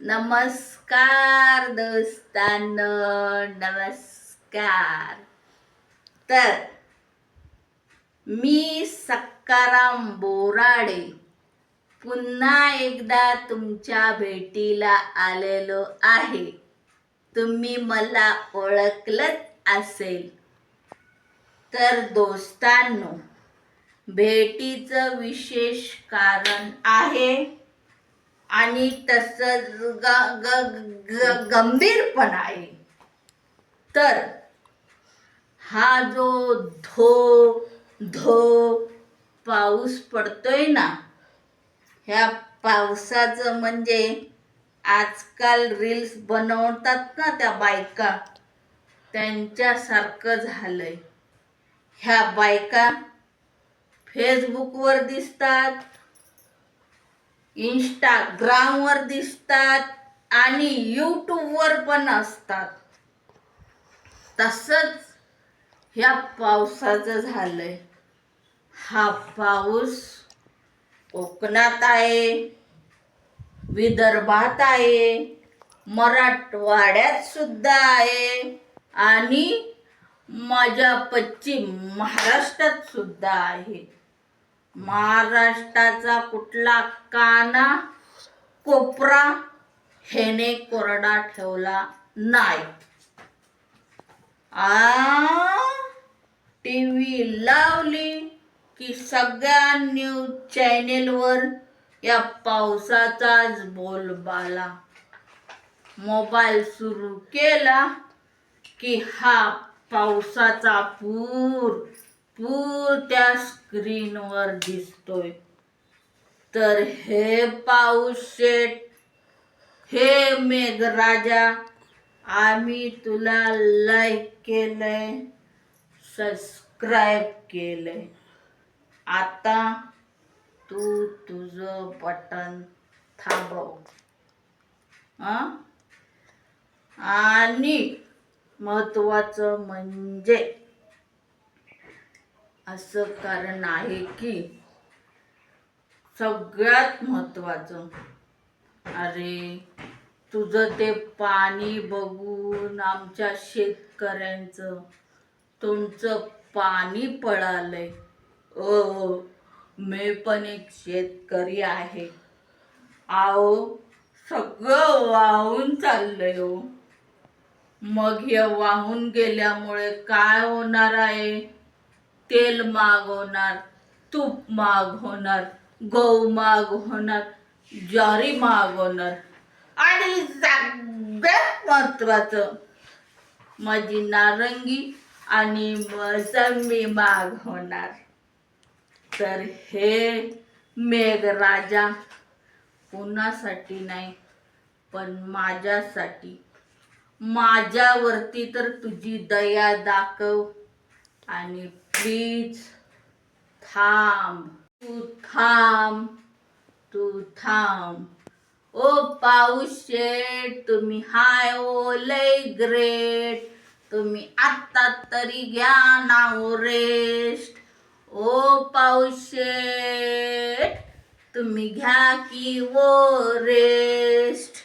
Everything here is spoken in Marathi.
नमस्कार दोस्तांनो नमस्कार. तर मी सकाराम बोराडे पुन्हा एकदा तुमच्या भेटीला आलेलो आहे. तुम्ही मला ओळखलंच असेल. तर दोस्तांनो भेटीचं विशेष कारण आहे आणि तसंच ग ग ग गंभीर पण आहे. तर हा जो धो धो पाऊस पडतोय ना ह्या पावसाचं म्हणजे आजकाल रील्स बनवतात ना त्या बायका त्यांच्यासारखं झालंय. ह्या बायका फेसबुकवर दिसतात इंस्टाग्रामवर दिसतात आणि यूट्यूबवर पण असतात. तसंच ह्या पावसाचं झालंय. हा पाऊस कोकणात आहे विदर्भात आहे मराठवाड्यात सुद्धा आहे आणि माझ्या पश्चिम महाराष्ट्रात सुद्धा आहे. महाराष्ट्राचा कुठला काना कोपरा हेने कोरडा ठेवला नाही. आ टी व्ही लावली की सगळ्या न्यूज चॅनेलवर या पावसाचाच बोलबाला. मोबाईल सुरू केला की हा पावसाचा पूर पूर त्या स्क्रीनवर दिसतोय. तर हे पाऊस शेट हे मेघराजा आम्ही तुला लाईक केलंय सबस्क्राईब केलंय. आता तू तुझं बटन थांबव. आणि महत्वाचं म्हणजे असं कारण आहे की सगळ्यात महत्त्वाचं अरे तुझं ते पाणी बघून आमच्या शेतकऱ्यांचं तुमचं पाणी पळालंय. ओ मी पण एक शेतकरी आहे. आओ सगळं वाहून चाललंय हो. मग हे वाहून गेल्यामुळे काय होणार आहे? तेल माग होणार तूप माग होणार गहू माग होणार ज्वारी माग होणार. आणि सगळ्यात महत्वाचं माझी नारंगी आणि मोसंबी माग होणार. तर हे मेघराजा कुणासाठी नाही पण माझ्यासाठी. माझ्यावरती तर तुझी दया दाखव. आणि प्लीज थांब तू थांब तू थांब. ओ पाऊस शेट तुम्ही हाय ओ लय ग्रेट. तुम्ही आत्ता तरी घ्या नाव रेस्ट. ओ पाऊस शेट तुम्ही घ्या की वो रेस्ट.